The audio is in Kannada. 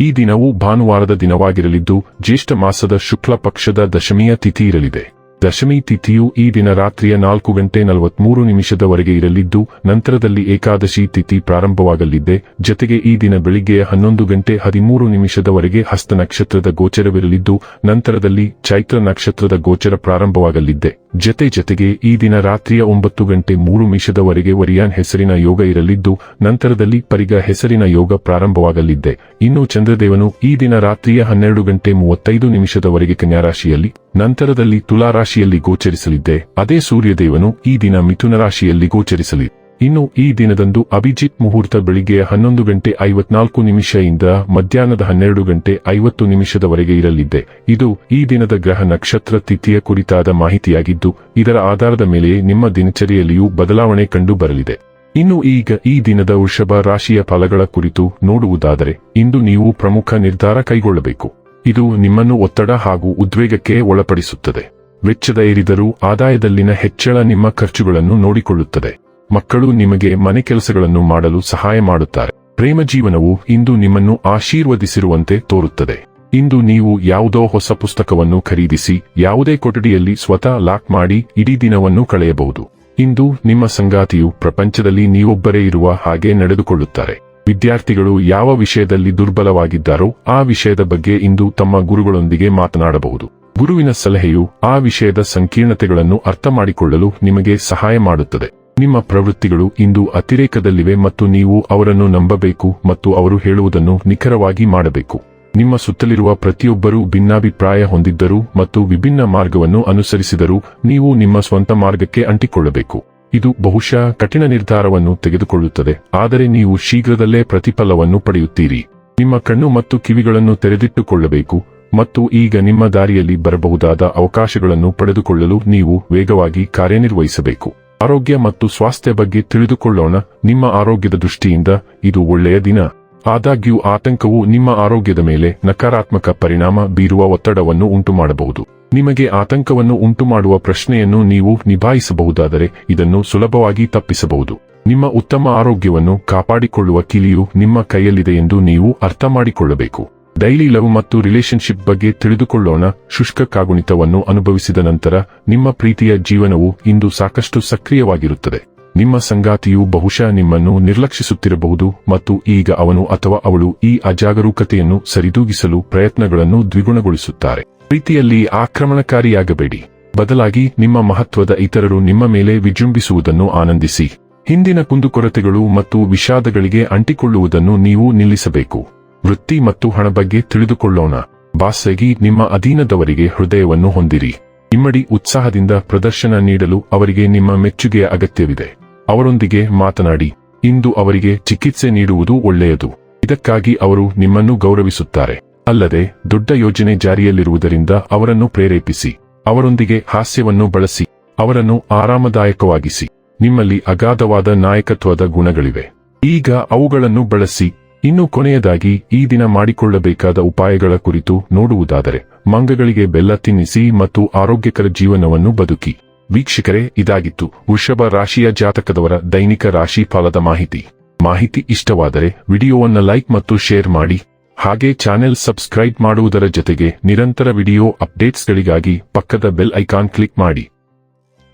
ಈ ದಿನವು ಭಾನುವಾರದ ದಿನವಾಗಿರಲಿದ್ದು, ಜ್ಯೇಷ್ಠ ಮಾಸದ ಶುಕ್ಲ ಪಕ್ಷದ ದಶಮಿಯ ತಿಥಿ ಇರಲಿದೆ. ದಶಮಿ ತಿಥಿಯು ಈ ದಿನ ರಾತ್ರಿಯ ನಾಲ್ಕು ಗಂಟೆ ನಲವತ್ಮೂರು ನಿಮಿಷದವರೆಗೆ ಇರಲಿದ್ದು, ನಂತರದಲ್ಲಿ ಏಕಾದಶಿ ತಿಥಿ ಪ್ರಾರಂಭವಾಗಲಿದೆ. ಜತೆಗೆ ಈ ದಿನ ಬೆಳಿಗ್ಗೆಯ ಹನ್ನೊಂದು ಗಂಟೆ ಹದಿಮೂರು ನಿಮಿಷದವರೆಗೆ ಹಸ್ತ ನಕ್ಷತ್ರದ ಗೋಚರವಿರಲಿದ್ದು, ನಂತರದಲ್ಲಿ ಚೈತ್ರ ನಕ್ಷತ್ರದ ಗೋಚರ ಪ್ರಾರಂಭವಾಗಲಿದೆ. ಜತೆ ಜತೆಗೆ ಈ ದಿನ ರಾತ್ರಿಯ ಒಂಬತ್ತು ಗಂಟೆ ಮೂರು ನಿಮಿಷದವರೆಗೆ ವರಿಯಾನ್ ಹೆಸರಿನ ಯೋಗ ಇರಲಿದ್ದು, ನಂತರದಲ್ಲಿ ಪರಿಗ ಹೆಸರಿನ ಯೋಗ ಪ್ರಾರಂಭವಾಗಲಿದೆ ಇನ್ನು ಚಂದ್ರದೇವನು ಈ ದಿನ ರಾತ್ರಿಯ ಹನ್ನೆರಡು ಗಂಟೆ ಮೂವತ್ತೈದು ನಿಮಿಷದವರೆಗೆ ಕನ್ಯಾರಾಶಿಯಲ್ಲಿ, ನಂತರದಲ್ಲಿ ತುಲಾರಾಶಿಯಲ್ಲಿ ಗೋಚರಿಸಲಿದ್ದೆ. ಅದೇ ಸೂರ್ಯದೇವನು ಈ ದಿನ ಮಿಥುನ ರಾಶಿಯಲ್ಲಿ ಗೋಚರಿಸಲಿ ಇನ್ನು ಈ ದಿನದಂದು ಅಭಿಜಿತ್ ಮುಹೂರ್ತ ಬೆಳಿಗ್ಗೆ ಹನ್ನೊಂದು ಗಂಟೆ ಐವತ್ನಾಲ್ಕು ನಿಮಿಷದಿಂದ ಮಧ್ಯಾಹ್ನದ ಹನ್ನೆರಡು ಗಂಟೆ ಐವತ್ತು ನಿಮಿಷದವರೆಗೆ ಇರಲಿದೆ. ಇದು ಈ ದಿನದ ಗ್ರಹ ನಕ್ಷತ್ರ ತಿಥಿಯ ಕುರಿತಾದ ಮಾಹಿತಿಯಾಗಿದ್ದು, ಇದರ ಆಧಾರದ ಮೇಲೆ ನಿಮ್ಮ ದಿನಚರಿಯಲ್ಲಿಯೂ ಬದಲಾವಣೆ ಕಂಡು ಬರಲಿದೆ ಇನ್ನು ಈಗ ಈ ದಿನದ ವೃಷಭ ರಾಶಿಯ ಫಲಗಳ ಕುರಿತು ನೋಡುವುದಾದರೆ, ಇಂದು ನೀವು ಪ್ರಮುಖ ನಿರ್ಧಾರ ಕೈಗೊಳ್ಳಬೇಕು. ಇದು ನಿಮ್ಮನ್ನು ಒತ್ತಡ ಹಾಗೂ ಉದ್ವೇಗಕ್ಕೆ ಒಳಪಡಿಸುತ್ತದೆ. ವೆಚ್ಚದ ಏರಿದರೂ ಆದಾಯದಲ್ಲಿನ ಹೆಚ್ಚಳ ನಿಮ್ಮ ಖರ್ಚುಗಳನ್ನು ನೋಡಿಕೊಳ್ಳುತ್ತದೆ. ಮಕ್ಕಳು ನಿಮಗೆ ಮನೆ ಕೆಲಸಗಳನ್ನು ಮಾಡಲು ಸಹಾಯ ಮಾಡುತ್ತಾರೆ. ಪ್ರೇಮ ಜೀವನವು ಇಂದು ನಿಮ್ಮನ್ನು ಆಶೀರ್ವದಿಸಿರುವಂತೆ ತೋರುತ್ತದೆ. ಇಂದು ನೀವು ಯಾವುದೋ ಹೊಸ ಪುಸ್ತಕವನ್ನು ಖರೀದಿಸಿ, ಯಾವುದೇ ಕೊಠಡಿಯಲ್ಲಿ ಸ್ವತಃ ಲಾಕ್ ಮಾಡಿ ಇಡೀ ದಿನವನ್ನು ಕಳೆಯಬಹುದು. ಇಂದು ನಿಮ್ಮ ಸಂಗಾತಿಯು ಪ್ರಪಂಚದಲ್ಲಿ ನೀವೊಬ್ಬರೇ ಇರುವ ಹಾಗೆ ನಡೆದುಕೊಳ್ಳುತ್ತಾರೆ. ವಿದ್ಯಾರ್ಥಿಗಳು ಯಾವ ವಿಷಯದಲ್ಲಿ ದುರ್ಬಲವಾಗಿದ್ದಾರೋ ಆ ವಿಷಯದ ಬಗ್ಗೆ ಇಂದು ತಮ್ಮ ಗುರುಗಳೊಂದಿಗೆ ಮಾತನಾಡಬಹುದು. ಗುರುವಿನ ಸಲಹೆಯು ಆ ವಿಷಯದ ಸಂಕೀರ್ಣತೆಗಳನ್ನು ಅರ್ಥ ಮಾಡಿಕೊಳ್ಳಲು ನಿಮಗೆ ಸಹಾಯ ಮಾಡುತ್ತದೆ. ನಿಮ್ಮ ಪ್ರವೃತ್ತಿಗಳು ಇಂದು ಅತಿರೇಕದಲ್ಲಿವೆ ಮತ್ತು ನೀವು ಅವರನ್ನು ನಂಬಬೇಕು ಮತ್ತು ಅವರು ಹೇಳುವುದನ್ನು ನಿಖರವಾಗಿ ಮಾಡಬೇಕು. ನಿಮ್ಮ ಸುತ್ತಲಿರುವ ಪ್ರತಿಯೊಬ್ಬರೂ ಭಿನ್ನಾಭಿಪ್ರಾಯ ಹೊಂದಿದ್ದರೂ ಮತ್ತು ವಿಭಿನ್ನ ಮಾರ್ಗವನ್ನು ಅನುಸರಿಸಿದರೂ ನೀವು ನಿಮ್ಮ ಸ್ವಂತ ಮಾರ್ಗಕ್ಕೆ ಅಂಟಿಕೊಳ್ಳಬೇಕು. ಇದು ಬಹುಶಃ ಕಠಿಣ ನಿರ್ಧಾರವನ್ನು ತೆಗೆದುಕೊಳ್ಳುತ್ತದೆ, ಆದರೆ ನೀವು ಶೀಘ್ರದಲ್ಲೇ ಪ್ರತಿಫಲವನ್ನು ಪಡೆಯುತ್ತೀರಿ. ನಿಮ್ಮ ಕಣ್ಣು ಮತ್ತು ಕಿವಿಗಳನ್ನು ತೆರೆದಿಟ್ಟುಕೊಳ್ಳಬೇಕು ಮತ್ತು ಈಗ ನಿಮ್ಮ ದಾರಿಯಲ್ಲಿ ಬರಬಹುದಾದ ಅವಕಾಶಗಳನ್ನು ಪಡೆದುಕೊಳ್ಳಲು ನೀವು ವೇಗವಾಗಿ ಕಾರ್ಯನಿರ್ವಹಿಸಬೇಕು. ಆರೋಗ್ಯ ಮತ್ತು ಸ್ವಾಸ್ಥ್ಯ ಬಗ್ಗೆ ತಿಳಿದುಕೊಳ್ಳೋಣ. ನಿಮ್ಮ ಆರೋಗ್ಯದ ದೃಷ್ಟಿಯಿಂದ ಇದು ಒಳ್ಳೆಯ ದಿನ. ಆದಾಗ್ಯೂ ಆತಂಕವು ನಿಮ್ಮ ಆರೋಗ್ಯದ ಮೇಲೆ ನಕಾರಾತ್ಮಕ ಪರಿಣಾಮ ಬೀರುವ ಒತ್ತಡವನ್ನು ಉಂಟುಮಾಡಬಹುದು. ನಿಮಗೆ ಆತಂಕವನ್ನು ಉಂಟುಮಾಡುವ ಪ್ರಶ್ನೆಯನ್ನು ನೀವು ನಿಭಾಯಿಸಬಹುದಾದರೆ ಇದನ್ನು ಸುಲಭವಾಗಿ ತಪ್ಪಿಸಬಹುದು. ನಿಮ್ಮ ಉತ್ತಮ ಆರೋಗ್ಯವನ್ನು ಕಾಪಾಡಿಕೊಳ್ಳುವ ಕಿಲಿಯು ನಿಮ್ಮ ಕೈಯಲ್ಲಿದೆ ಎಂದು ನೀವು ಅರ್ಥ ಮಾಡಿಕೊಳ್ಳಬೇಕು ಡೈಲಿ ಲವ್ ಮತ್ತು ರಿಲೇಶನ್ಶಿಪ್ ಬಗ್ಗೆ ತಿಳಿದುಕೊಳ್ಳೋಣ. ಶುಷ್ಕ ಕಾಗುಣಿತವನ್ನು ಅನುಭವಿಸಿದ ನಂತರ ನಿಮ್ಮ ಪ್ರೀತಿಯ ಜೀವನವು ಇಂದು ಸಾಕಷ್ಟು ಸಕ್ರಿಯವಾಗಿರುತ್ತದೆ. ನಿಮ್ಮ ಸಂಗಾತಿಯು ಬಹುಶಃ ನಿಮ್ಮನ್ನು ನಿರ್ಲಕ್ಷಿಸುತ್ತಿರಬಹುದು ಮತ್ತು ಈಗ ಅವನು ಅಥವಾ ಅವಳು ಈ ಅಜಾಗರೂಕತೆಯನ್ನು ಸರಿದೂಗಿಸಲು ಪ್ರಯತ್ನಗಳನ್ನು ದ್ವಿಗುಣಗೊಳಿಸುತ್ತಾರೆ. ಪ್ರೀತಿಯಲ್ಲಿ ಆಕ್ರಮಣಕಾರಿಯಾಗಬೇಡಿ. ಬದಲಾಗಿ ನಿಮ್ಮ ಮಹತ್ವದ ಇತರರು ನಿಮ್ಮ ಮೇಲೆ ವಿಜೃಂಭಿಸುವುದನ್ನು ಆನಂದಿಸಿ. ಹಿಂದಿನ ಕುಂದುಕೊರತೆಗಳು ಮತ್ತು ವಿಷಾದಗಳಿಗೆ ಅಂಟಿಕೊಳ್ಳುವುದನ್ನು ನೀವು ನಿಲ್ಲಿಸಬೇಕು. ವೃತ್ತಿ ಮತ್ತು ಹಣ ಬಗ್ಗೆ ತಿಳಿದುಕೊಳ್ಳೋಣ. ಬಾಸಗಿ ನಿಮ್ಮ ಅಧೀನದವರಿಗೆ ಹೃದಯವನ್ನು ಹೊಂದಿರಿ. ಇಮ್ಮಡಿ ಉತ್ಸಾಹದಿಂದ ಪ್ರದರ್ಶನ ನೀಡಲು ಅವರಿಗೆ ನಿಮ್ಮ ಮೆಚ್ಚುಗೆಯ ಅಗತ್ಯವಿದೆ. ಅವರೊಂದಿಗೆ ಮಾತನಾಡಿ, ಇಂದು ಅವರಿಗೆ ಚಿಕಿತ್ಸೆ ನೀಡುವುದು ಒಳ್ಳೆಯದು. ಇದಕ್ಕಾಗಿ ಅವರು ನಿಮ್ಮನ್ನು ಗೌರವಿಸುತ್ತಾರೆ. ಅಲ್ಲದೆ, ದೊಡ್ಡ ಯೋಜನೆ ಜಾರಿಯಲ್ಲಿರುವುದರಿಂದ ಅವರನ್ನು ಪ್ರೇರೇಪಿಸಿ. ಅವರೊಂದಿಗೆ ಹಾಸ್ಯವನ್ನು ಬಳಸಿ. ಅವರನ್ನು ಆರಾಮದಾಯಕವಾಗಿಸಿ. ನಿಮ್ಮಲ್ಲಿ ಅಗಾಧವಾದ ನಾಯಕತ್ವದ ಗುಣಗಳಿವೆ. ಈಗ ಅವುಗಳನ್ನು ಬಳಸಿ. ಇನ್ನು ಕೊನೆಯದಾಗಿ ಈ ದಿನ ಮಾಡಿಕೊಳ್ಳಬೇಕಾದ ಉಪಾಯಗಳ ಕುರಿತು ನೋಡುವುದಾದರೆ, ಮಂಗಗಳಿಗೆ ಬೆಲ್ಲ ತಿನ್ನಿಸಿ ಮತ್ತು ಆರೋಗ್ಯಕರ ಜೀವನವನ್ನು ಬದುಕಿ. ವೀಕ್ಷಕರೇ, ಇದಾಗಿತ್ತು ವೃಷಭ ರಾಶಿಯ ಜಾತಕದವರ ದೈನಿಕ ರಾಶಿ ಫಲದ ಮಾಹಿತಿ. ಮಾಹಿತಿ ಇಷ್ಟವಾದರೆ ವಿಡಿಯೋವನ್ನು ಲೈಕ್ ಮತ್ತು ಶೇರ್ ಮಾಡಿ. ಹಾಗೆ ಚಾನೆಲ್ ಸಬ್ಸ್ಕ್ರೈಬ್ ಮಾಡುವುದರ ಜೊತೆಗೆ ನಿರಂತರ ವಿಡಿಯೋ ಅಪ್ಡೇಟ್ಸ್ಗಳಿಗಾಗಿ ಪಕ್ಕದ ಬೆಲ್ ಐಕಾನ್ ಕ್ಲಿಕ್ ಮಾಡಿ.